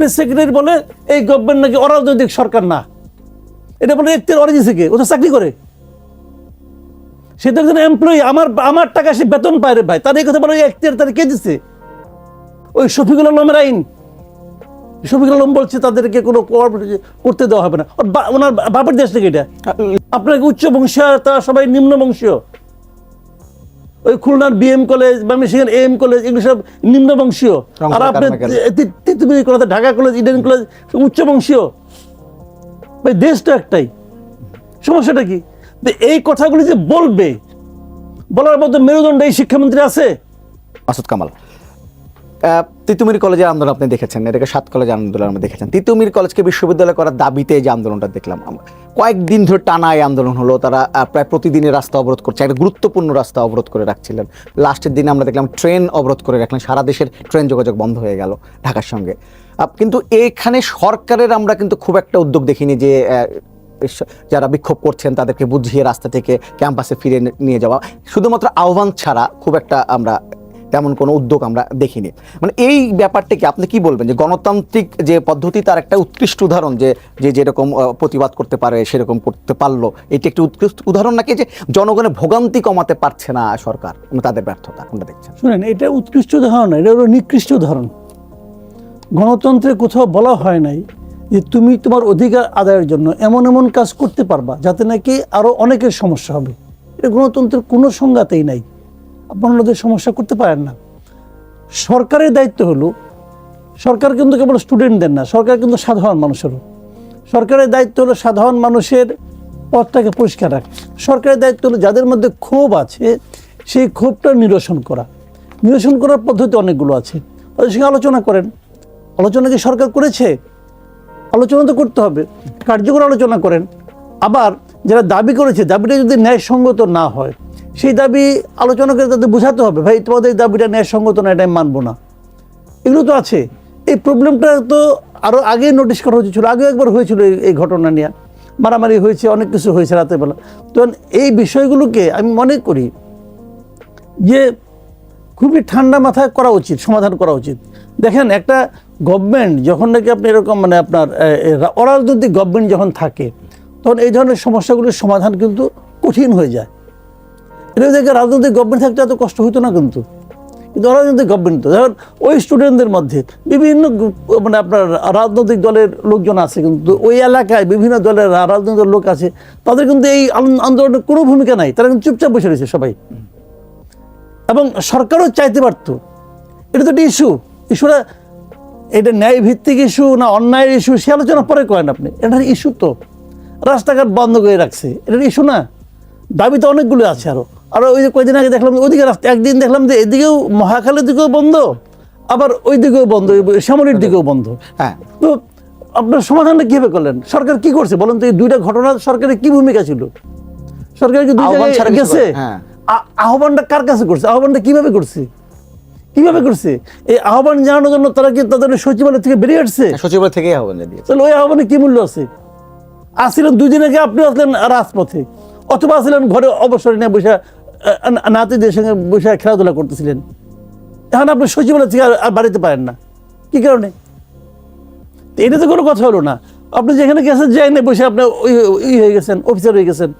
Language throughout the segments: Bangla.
প্রেস সেক্রেটারি বলে এই গভর্নমেন্ট নাকি অরাজনৈতিক সরকার না? এটা বলে একটির অরিজিন থেকে, ও তো চাকরি করে। সে তো একজন এমপ্লয়ি আমার আমার টাকা সে বেতন পায় রে ভাই। তার এই কথা বলে একটির তার কে দিচ্ছে ওই শফিকুল আলমের আইন। শফিকুল আলম বলছে তাদেরকে কোনো করতে দেওয়া হবে না। ওনার বাপের দেশ থেকে এটা? আপনাকে উচ্চ বংশীয় তারা সবাই নিম্ন বংশীয়? ওই খুলনার বিএম কলেজ বা মিশিগান এম কলেজ এগুলো সব নিম্ন বংশীয় আর আপনি। Titumir college Dhaka college Eden college উচ্চ বংশীয় ভাই দেশ তো একটাই। সমস্যাটা কি? এই কথাগুলি যে বলবে বলার মতো মেরুদণ্ড এই শিক্ষামন্ত্রী আছে? মাসুদ কামাল। তিতুমির কলেজের আন্দোলন আপনি দেখেছেন, এটাকে সাত কলেজের আন্দোলন আমরা দেখেছেন। তিতুমির কলেজকে বিশ্ববিদ্যালয় করার দাবিতে যে আন্দোলনটা দেখলাম আমরা। কয়েকদিন ধরে টানা এই আন্দোলন হলো, তারা প্রায় প্রতিদিনই রাস্তা অবরোধ করছে, একটা গুরুত্বপূর্ণ রাস্তা অবরোধ করে রাখছিলেন। লাস্টের দিনে আমরা দেখলাম ট্রেন অবরোধ করে রাখলেন, সারা দেশের ট্রেন যোগাযোগ বন্ধ হয়ে গেল ঢাকার সঙ্গে। কিন্তু এখানে সরকারের আমরা কিন্তু খুব একটা উদ্যোগ দেখিনি যে যারা বিক্ষোভ করছেন তাদেরকে বুঝিয়ে রাস্তা থেকে ক্যাম্পাসে ফিরে নিয়ে যাওয়া। শুধুমাত্র আহ্বান ছাড়া খুব একটা আমরা তেমন কোনো উদ্যোগ আমরা দেখিনি। মানে এই ব্যাপারটাকে আপনি কি বলবেন যে গণতান্ত্রিক যে পদ্ধতি, তার একটা উৎকৃষ্ট উদাহরণ যে যে যেরকম প্রতিবাদ করতে পারে, সেরকম করতে পারল, এটি একটি উৎকৃষ্ট উদাহরণ নাকি যে জনগণের ভোগান্তি কমাতে পারছে না সরকার মানে তাদের ব্যর্থতা, কোনটা দেখছেন? শুনেন, এটা উৎকৃষ্ট উদাহরণ এটা হলো নিকৃষ্ট উদাহরণ। গণতন্ত্রে কোথাও বলা হয় নাই যে তুমি তোমার অধিকার আদায়ের জন্য এমন এমন কাজ করতে পারবা, যাতে নাকি আরও অনেকের সমস্যা হবে। এটা গণতন্ত্রের কোনো সংজ্ঞাতেই নাই। আপনারা ওদের সমস্যা করতে পারেন না। সরকারের দায়িত্ব হলো, সরকার কিন্তু কেবল স্টুডেন্টদের না, সরকার কিন্তু সাধারণ মানুষেরও। সরকারের দায়িত্ব হলো সাধারণ মানুষের পথটাকে পরিষ্কার রাখা। সরকারের দায়িত্ব হলো যাদের মধ্যে ক্ষোভ আছে, সেই ক্ষোভটা নিরসন করা। নিরসন করার পদ্ধতি অনেকগুলো আছে। ওদের সঙ্গে আলোচনা করেন। আলোচনা কি সরকার করেছে, আলোচনা তো করতে হবে। কার্যকর আলোচনা করেন। আবার যারা দাবি করেছে, দাবিটা যদি ন্যায়সঙ্গত না হয় সেই দাবি আলোচনা করে তাদের বোঝাতে হবে। ভাই, তোমাদের এই দাবিটা ন্যায়সঙ্গত না, এটা আমি মানবো না। এগুলো তো আছে। এই প্রবলেমটা তো আরও আগে নোটিশ করা হয়েছিল, আগে একবার হয়েছিল এই- ঘটনা নিয়ে। মারামারি হয়েছে, অনেক কিছু হয়েছে রাতের বেলা তো এই বিষয়গুলোকে আমি মনে করি যে খুবই ঠান্ডা মাথায় করা উচিত, সমাধান করা উচিত। দেখেন, একটা গভর্নমেন্ট যখন নাকি আপনি এরকম মানে আপনার অরাজনৈতিক গভর্নমেন্ট যখন থাকে, তখন এই ধরনের সমস্যাগুলোর সমাধান কিন্তু কঠিন হয়ে যায়। এটা দেখে রাজনৈতিক গভর্নমেন্ট থাকতে এত কষ্ট হতো না কিন্তু। কিন্তু অরাজনৈতিক গভর্নমেন্ট ধর ওই স্টুডেন্টদের মধ্যে বিভিন্ন মানে আপনার রাজনৈতিক দলের লোকজন আছে কিন্তু ওই এলাকায় বিভিন্ন দলের রাজনৈতিক লোক আছে, তাদের কিন্তু এই আন- আন্দোলনের কোনো ভূমিকা নাই। তারা কিন্তু চুপচাপ বসে রয়েছে সবাই। এবং সরকারও চাইতে পারতো। এটা তো একটা ইস্যু ইস্যুটা এটা ন্যায় ভিত্তিক ইস্যু না অন্যায়ের ইস্যু সে আলোচনা পরে করেন আপনি। এটা ইস্যু তো। রাস্তাঘাট বন্ধ করে রাখছে। এটা ইস্যু না। দাবি তো অনেকগুলো আছে আরও। আর ওই যে কয়েকদিন আগে দেখলাম ওইদিকে রাস্তা একদিন দেখলাম যে এদিকেও মহাখালের দিকেও বন্ধ আবার ওই দিকেও বন্ধ শ্যামলির দিকেও বন্ধ। হ্যাঁ। তো আপনার সমাধানটা কীভাবে করলেন? সরকার কি করছে বলেন তো এই দুইটা ঘটনা সরকারের কি ভূমিকা ছিল? সরকার কি দুই আহ্বান জায়গায় গেছে? হ্যাঁ। আহ্বানটা কার কাছে করছে? আহ্বানটা কীভাবে করছে? কীভাবে করছে? এই আহ্বান জানানোর জন্য তারা কি তাদের সচিবালয় থেকে বেরিয়ে আসছে? সচিবালয় থেকে আহ্বান দিয়েছে তাহলে ওই আহ্বানে কি মূল্য আছে? আসছিলেন দুই দিন আগে আপনি আসলেন রাজপথে। অথবা আসলেন ঘরে অবসর নিয়ে বসে নাতিদের সঙ্গে বসে খেলাধুলা করতেছিলেন। এখন আপনি সচিবালয় থেকে আর- বাড়িতে পারেন না। কি কারণে? এটা তো কোনো কথা হলো না। আপনি যেখানে গেছেন যাই না বসে আপনি ওই হয়ে গেছেন অফিসার হয়ে গেছেন।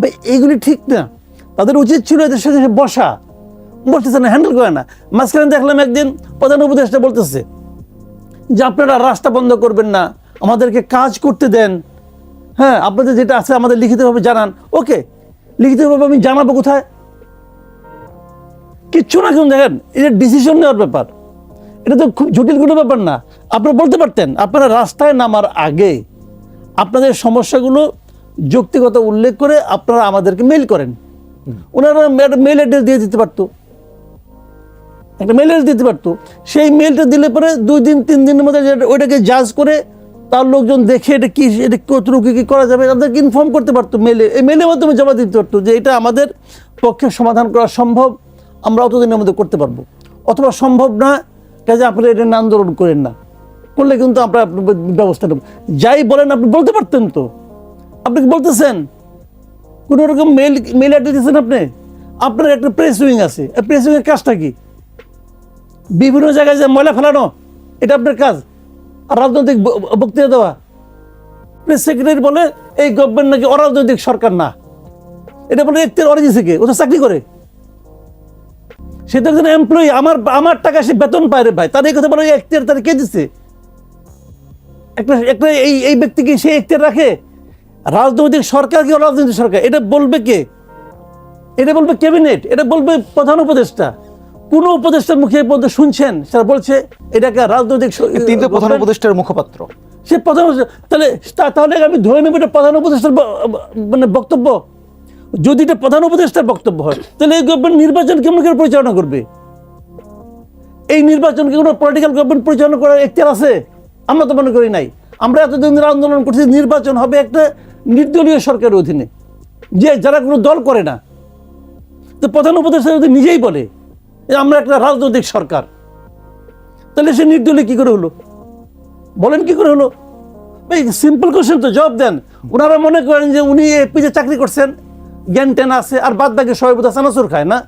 ভাই এইগুলি ঠিক না। তাদের উচিত ছিল এদের সাথে বসা। বসতেছে না হ্যান্ডেল করে না। মাঝখানে দেখলাম একদিন প্রধান উপদেষ্টা বলতেছে যে, আপনারা রাস্তা বন্ধ করবেন না। আমাদেরকে কাজ করতে দেন। হ্যাঁ আপনাদের যেটা আছে আমাদের লিখিতভাবে জানান। ওকে, লিখিতভাবে আমি জানাব কোথায়? কিচ্ছু না কিন্তু দেখেন। এটা ডিসিশন নেওয়ার ব্যাপার। এটা তো খুব জটিল কোনো ব্যাপার না। আপনারা বলতে পারতেন, আপনারা রাস্তায় নামার আগে আপনাদের সমস্যাগুলো যৌক্তিগত উল্লেখ করে আপনারা আমাদেরকে মেল করেন। ওনারা মেল অ্যাড্রেস দিয়ে দিতে পারতো। একটা মেল অ্যাড্রেস দিতে পারতো। সেই মেলটা দিলে পরে দুই দিন, তিন দিনের মধ্যে ওইটাকে জাজ করে তার লোকজন দেখে এটা কী, এটা কতটুকু কী করা যাবে, তাদেরকে ইনফর্ম করতে পারতো মেলে এই মেলের মাধ্যমে জমা দিতে পারতো যে এটা আমাদের পক্ষে সমাধান করা সম্ভব। আমরা অতদিনের মধ্যে করতে পারব। অথবা সম্ভব না কাজে আপনি এটা আন্দোলন করেন না। করলে কিন্তু আমরা ব্যবস্থা নেব। যাই বলেন, আপনি বলতে পারতেন তো। আপনি কি বলতেছেন? কোনো রকম মেল মেল অ্যাড্রেস দিয়েছেন আপনি? আপনার একটা প্রেস উইং আছে। প্রেস উইংয়ের কাজটা কি? বিভিন্ন জায়গায় যে ময়লা ফেলানো, এটা আপনার কাজ। আর রাজনৈতিক বক্তৃতা দেওয়া। প্রেস সেক্রেটারি বলে, এই গভর্নমেন্ট নাকি অরাজনৈতিক সরকার না। এটা বলে একটি অরিজিন থেকে, ও তো চাকরি করে। সে তো একজন এমপ্লয়ি আমার আমার টাকা সে বেতন পায় রে ভাই। তার এই কথা বলে এখতিয়ার তার কে দিচ্ছে একটা একটা এই এই ব্যক্তিকে সে এখতিয়ার রাখে? রাজনৈতিক সরকার কি অরাজনৈতিক সরকার? এটা বলবে কে? এটা বলবে ক্যাবিনেট এটা বলবে প্রধান উপদেষ্টা। কোন উপদেষ্টার মুখে পর্যন্ত শুনছেন? সেটা বলছে এটাকে রাজনৈতিক তিনি তো প্রধান উপদেষ্টার মুখপাত্র। সে প্রধান তাহলে তাহলে আমি ধরে নেব এটা প্রধান উপদেষ্টার মানে বক্তব্য। যদি এটা প্রধান উপদেষ্টার বক্তব্য হয়, তাহলে এই গভর্নমেন্ট নির্বাচন কেমন করে পরিচালনা করবে? এই নির্বাচনকে কোনো পলিটিক্যাল গভর্নমেন্ট পরিচালনা করার এখতিয়ার আছে? আমরা তো মনে করি নাই। আমরা এতদিন ধরে আন্দোলন করছি, নির্বাচন হবে একটা নির্দলীয় সরকারের অধীনে, যে যারা কোনো দল করে না। তো প্রধান উপদেষ্টা যদি নিজেই বলে যে আমরা একটা রাজনৈতিক সরকার, তাহলে সে নির্দলীয় কী করে হলো? বলেন কি করে হলো? ভাই সিম্পল কোশ্চেন তো জবাব দেন। ওনারা মনে করেন যে উনি এপিতে চাকরি করছেন। জ্ঞান টেন আছে, আর বাদ দাগে সবাই বোধহয় চানাচুর খায়, না?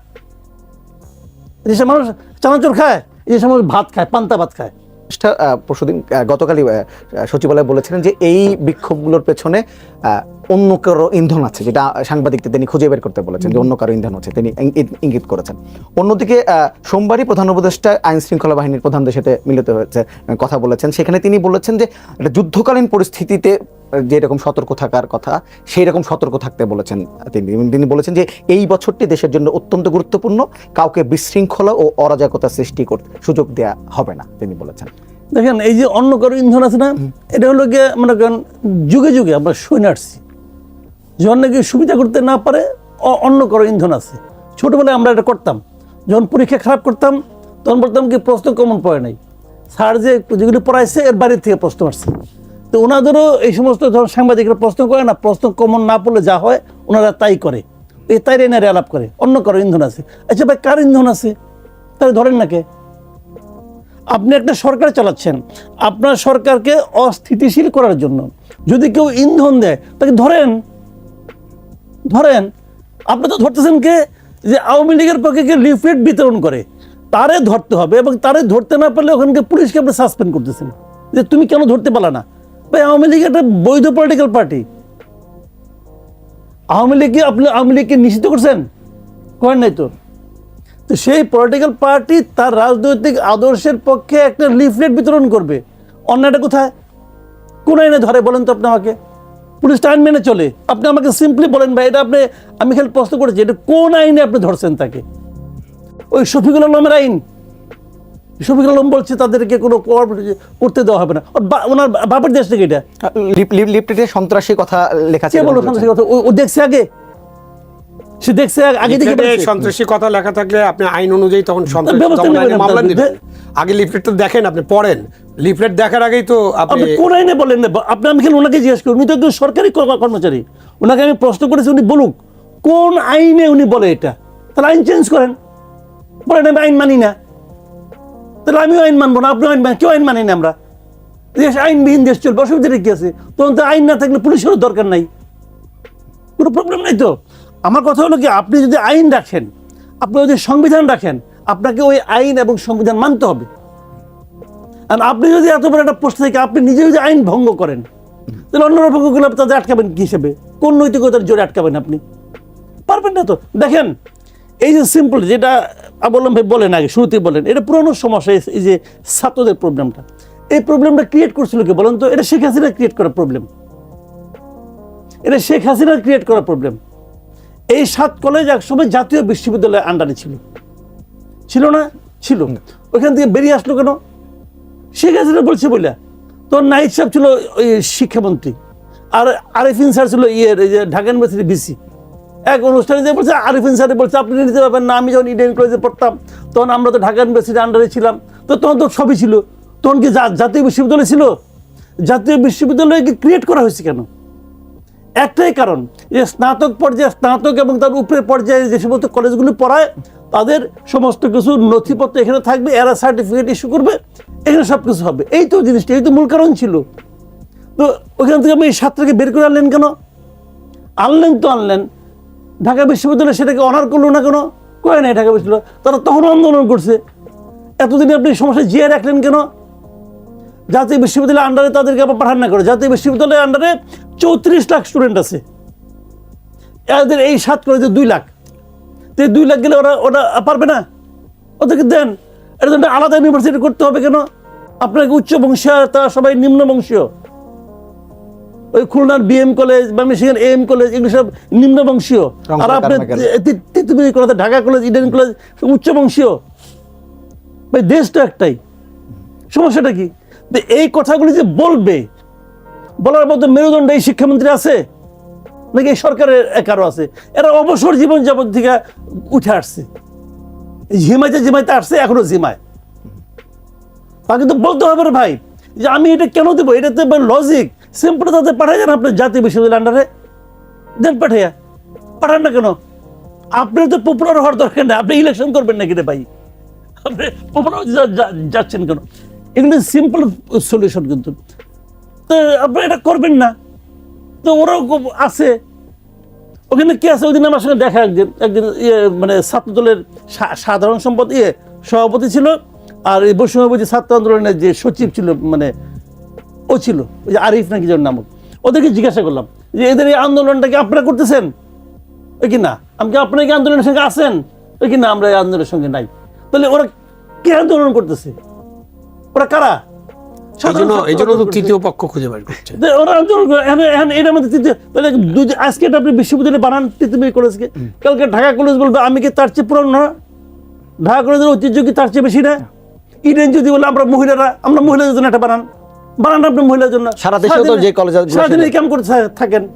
যেসব সব মানুষ চানাচুর খায় যে সব মানুষ ভাত খায়, পান্তা ভাত খায়। পরশুদিন গতকালই সচিবালয় বলেছিলেন যে এই বিক্ষোভগুলোর পেছনে অন্য কারও ইন্ধন আছে যেটা সাংবাদিকদের তিনি খুঁজে বের করতে বলেছেন যে অন্য কারও ইন্ধন আছে তিনি ইঙ্গিত করেছেন। অন্যদিকে সোমবারই প্রধান উপদেষ্টা আইন শৃঙ্খলা বাহিনীর প্রধানদের সাথে মিলিত হয়েছে কথা বলেছেন। সেখানে তিনি বলেছেন যে একটা যুদ্ধকালীন পরিস্থিতিতে যেরকম সতর্ক থাকার কথা সেই রকম সতর্ক থাকতে বলেছেন তিনি। তিনি বলেছেন যে এই বছরটি দেশের জন্য অত্যন্ত গুরুত্বপূর্ণ কাউকে বিশৃঙ্খলা ও অরাজকতা সৃষ্টি করতে সুযোগ দেওয়া হবে না তিনি বলেছেন। দেখেন এই যে অন্য কারও ইন্ধন আছে না এটা হলো গিয়ে মনে করেন যুগে যুগে আমরা শুনে আসছি। যখন সুবিধা করতে না পারে অন্য কারও ইন্ধন আছে। ছোটবেলায় আমরা এটা করতাম। যখন পরীক্ষা খারাপ করতাম, তখন বলতাম কি, প্রশ্ন কমন পড়ে নাই। স্যার যে যেগুলি পড়াইছে, এর বাড়ির থেকে প্রশ্ন আসছে। তো ওনাদেরও এই সমস্ত ধর সাংবাদিকরা প্রশ্ন করে না, প্রশ্ন কমন না পড়লে যা হয়, ওনারা তাই করে। এই তাই এনারে আলাপ করে, অন্য কারও ইন্ধন আছে। আচ্ছা ভাই, কার ইন্ধন আছে? তাহলে ধরেন না কে? আপনি একটা সরকার চালাচ্ছেন। আপনার সরকারকে অস্থিতিশীল করার জন্য যদি কেউ ইন্ধন দেয় তাকে ধরেন ধরেন, আপনি তো ধরতেছেন কে? যে আওয়ামী লীগের পক্ষে কে লিফলেট বিতরণ করে। তারে ধরতে হবে এবং তারে ধরতে না পারলে ওখানকে পুলিশকে আপনি সাসপেন্ড করতেছেন। যে তুমি কেন ধরতে পারলা না? ভাই, আওয়ামী লীগ একটা বৈধ পলিটিক্যাল পার্টি আওয়ামী লীগকে আপনি আওয়ামী লীগকে নিষিদ্ধ করছেন? করেন নাই তো। তো সেই পলিটিক্যাল পার্টি তার রাজনৈতিক আদর্শের পক্ষে একটা লিফলেট বিতরণ করবে। অন্যটা কোথায়? কোন আইনে ধরে বলেন তো আপনি আমাকে। পুলিশ আইন মেনে চলে। আপনি আমাকে সিম্পলি বলেন ভাই এটা আপনি আমি খালি প্রশ্ন করেছি এটা কোন আইনে আপনি ধরছেন তাকে? ওই শফিকুল আলমের আইন। শফিকুল আলম বলছে তাদেরকে কোনো করতে দেওয়া হবে না। ওনার বাপের দেশ থেকে এটা। লিপটেটে সন্ত্রাসী কথা লেখা কে ছিল বলো সন্ত্রাসী কথা? ও- দেখছে আগে? সে দেখছে আগে- থেকে সন্ত্রাসী কথা লেখা থাকলে আপনি আইন অনুযায়ী তখন সন্ত্রাসী মামলা দিবেন আগে লিফলেটটা দেখেন আপনি পড়েন। লিফলেট দেখার আগেই তো আপনি কোন আইনে বলেন না আপনি আমি খালি ওনাকে জিজ্ঞেস করি, উনি তো একজন সরকারি কর্ম- কর্মচারী। ওনাকে আমি প্রশ্ন করেছি, উনি বলুক, কোন আইনে উনি বলে এটা? তাহলে আইন চেঞ্জ করেন। বলেন, আমি আইন মানি না। তাহলে আমিও আইন মানবো না, আপনিও আইন মান কেউ আইন মানি না আমরা। দেশ, আইনবিহীন দেশ চলবে, অসুবিধা কি আছে? তখন তো আইন না থাকলে পুলিশেরও দরকার নাই। কোনো প্রবলেম নাই তো? আমার কথা হলো কি, আপনি যদি আইন রাখেন আপনি যদি সংবিধান রাখেন, আপনাকে ওই আইন এবং সংবিধান মানতে হবে। আর আপনি যদি এত বড় একটা পোস্ট থেকে আপনি নিজে যদি আইন ভঙ্গ করেন তাহলে অন্যরা ভঙ্গ করলে তাদের আটকাবেন কি হিসেবে? কোন নৈতিকতার জোরে আটকাবেন আপনি? পারবেন না তো? দেখেন এই যে সিম্পল যেটা আবলম ভাই বলেন আগে শুরুতেই বলেন এটা পুরনো সমস্যা এই- যে ছাত্রদের প্রবলেমটা এই প্রবলেমটা ক্রিয়েট করছিল কি বলেন তো? এটা শেখ হাসিনা ক্রিয়েট করা প্রবলেম এটা শেখ হাসিনার ক্রিয়েট করা প্রবলেম এই সাত কলেজ একসময় জাতীয় বিশ্ববিদ্যালয়ের আন্ডারে ছিল। ছিল না? ছিল। ওইখান থেকে বেরিয়ে আসলো কেন? শেখ হাসিনা বলছে বলে তোর নাইট সাহেব ছিল ওই শিক্ষামন্ত্রী, আর আরিফিন স্যার ছিল ইয়ের, এই যে ঢাকা ইউনিভার্সিটি বিসি। এক অনুষ্ঠানে যে বলছে, আরিফিন স্যার বলছে, আপনি নিতে পারবেন না, আমি যখন ইন্ডিয়ান কলেজে পড়তাম, তখন আমরা তো ঢাকা ইউনিভার্সিটির আন্ডারে ছিলাম, তো তখন তো সবই ছিল, তখন কি জাতীয় বিশ্ববিদ্যালয় ছিল? জাতীয় বিশ্ববিদ্যালয়কে ক্রিয়েট করা হয়েছে কেন? একটাই কারণ যে স্নাতক পর্যায়ে, স্নাতক এবং তার উপরে পর্যায়ে যে সমস্ত কলেজগুলি পড়ায়, তাদের সমস্ত কিছু নথিপত্র এখানে থাকবে, এরা সার্টিফিকেট ইস্যু করবে, এখানে সব কিছু হবে। এই তো জিনিসটা, এই তো মূল কারণ ছিল। তো ওখান থেকে আপনি এই ছাত্রকে বের করে আনলেন কেন? আনলেন তো আনলেন। ঢাকা বিশ্ববিদ্যালয় সেটাকে অনার করল না কেন? করে নাই ঢাকা বিশ্ববিদ্যালয়। তারা তখন আন্দোলন করছে। এতদিনে আপনি সমস্যা জিয়ে রাখলেন কেন? জাতীয় বিশ্ববিদ্যালয়ের আন্ডারে তাদেরকে আবার পাঠান না করে। জাতীয় বিশ্ববিদ্যালয়ের আন্ডারে চৌত্রিশ লাখ স্টুডেন্ট আছে। এদের এই সাত কলেজে দুই লাখ। তো দুই লাখ গেলে ওরা ওরা পারবে না। ওদেরকে দেন। এটা জন্য আলাদা ইউনিভার্সিটি করতে হবে কেন? আপনাকে উচ্চ বংশীয় তারা সবাই নিম্ন বংশীয়। ওই খুলনার বিএম কলেজ বা মিশিগান এম কলেজ এগুলো সব নিম্ন বংশীয়। আর আপনি। Titumir college Dhaka college Eden college উচ্চ বংশীয়। ভাই দেশটা একটাই। সমস্যাটা কি? তো এই কথাগুলি যে বলবে, বলার মতো মেরুদণ্ড এই শিক্ষামন্ত্রী আছে? নাকি সরকারের কারও আছে? এরা অবসর জীবন যাপন থেকে উঠে আসছে। ঝিমাইতে ঝিমাইতে আসছে, এখনও ঝিমায়। তাকে তো বলতে হবে ভাই, যে আমি এটা কেন দেবো? এটা তো লজিক সিম্পল তাদের পাঠাই যান আপনার জাতীয় বিশ্ববিদ্যালয় আন্ডারে দেন পাঠাইয়া। পাঠান না কেন? আপনি তো পপুলার হওয়ার দরকার নেই। আপনি ইলেকশন করবেন নাকি রে ভাই? আপনি পপুলার যাচ্ছেন কেন? এগুলো সিম্পল সলিউশন কিন্তু। তো আপনি এটা করবেন না। তো ওরাও আছে। ওখানে কি আছে? ওইদিন আমার সঙ্গে দেখা একদিন। একদিন ইয়ে মানে ছাত্র দলের সাধারণ সম্পদ ইয়ে সভাপতি ছিল। আর এই বৈষম্যবতী ছাত্র আন্দোলনের যে সচিব ছিল মানে ও ছিল। ওই যে আরিফ নাকি যার নামক। ওদেরকে জিজ্ঞাসা করলাম যে, এদের এই আন্দোলনটাকে আপনারা করতেছেন? ওই কি না? আমি কি আপনারা কি আন্দোলনের সঙ্গে আছেন? ওই কি না, আমরা এই আন্দোলনের সঙ্গে নাই। তাহলে ওরা কে আন্দোলন করতেছে? ওরা কারা? এই জন্য এই জন্য তো করতেছে। তৃতীয় পক্ষ খুঁজে বের করছে। যে ওরা আন্দোলন করে এখন এখন এটার মধ্যে তৃতীয় আজকে আপনি বিশ্ববিদ্যালয়ে বানান পৃথিবী কলেজকে। কালকে ঢাকা কলেজ বলবে আমি কি তার চেয়ে পুরনো না? ঢাকা কলেজের ঐতিহ্য কি তার চেয়ে বেশি না? ইডেন যদি বলে আমরা মহিলারা আমরা মহিলাদের জন্য একটা বানান। বানান আপনি মহিলার জন্য। সারা তো সারাদিন- যে সেটা- এই কাম করে থাকেন।